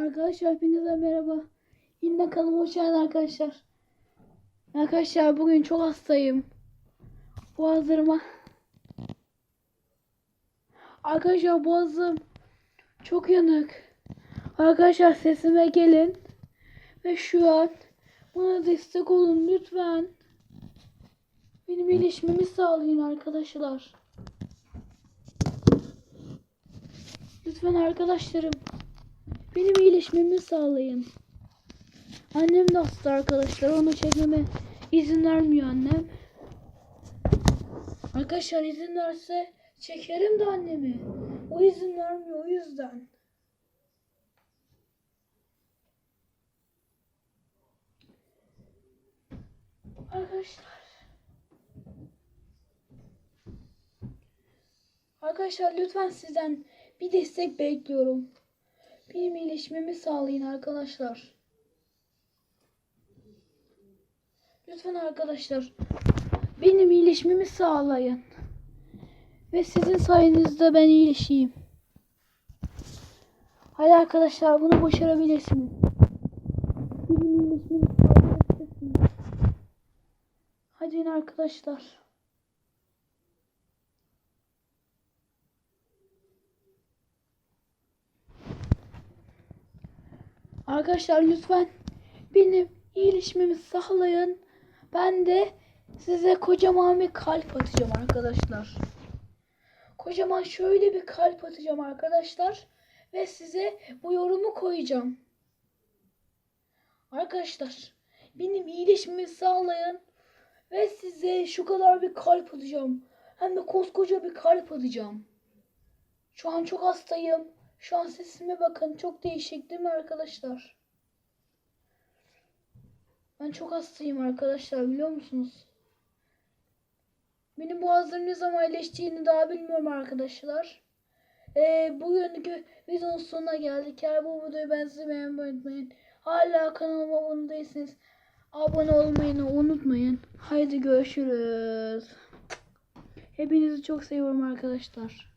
Arkadaşlar hepinize merhaba. Yine kanalıma hoş geldiniz arkadaşlar. Arkadaşlar bugün çok hastayım. Boğazlarıma. Arkadaşlar boğazım çok yanık. Arkadaşlar sesime gelin. Ve şu an bana destek olun lütfen. Benim iyileşmemi sağlayın arkadaşlar. Lütfen arkadaşlarım. Benim iyileşmemi sağlayın. Annem de hasta arkadaşlar. Onu çekmeme izin vermiyor annem. Arkadaşlar izin verse çekerim de annemi. O izin vermiyor o yüzden. Arkadaşlar. Arkadaşlar lütfen sizden bir destek bekliyorum. Benim iyileşmemi sağlayın arkadaşlar. Lütfen arkadaşlar benim iyileşmemi sağlayın. Ve sizin sayenizde ben iyileşeyim. Hadi arkadaşlar bunu başarabilirsiniz. Benim iyileşmemi sağlayabilirsiniz. Hadi arkadaşlar. Arkadaşlar lütfen benim iyileşmemi sağlayın. Ben de size kocaman bir kalp atacağım arkadaşlar. Kocaman şöyle bir kalp atacağım arkadaşlar. Ve size bu yorumu koyacağım. Arkadaşlar benim iyileşmemi sağlayın. Ve size şu kadar bir kalp atacağım. Hem de koskoca bir kalp atacağım. Şu an çok hastayım. Şu an sesime bakın. Çok değişik değil mi arkadaşlar? Ben çok hastayım arkadaşlar biliyor musunuz? Benim boğazım ne zaman iyileştiğini daha bilmiyorum arkadaşlar. Ee, bugünkü videonun sonuna geldik. Eğer bu videoyu beğendiyseniz unutmayın. Hala kanalıma abone değilseniz abone olmayı unutmayın. Haydi görüşürüz. Hepinizi çok seviyorum arkadaşlar.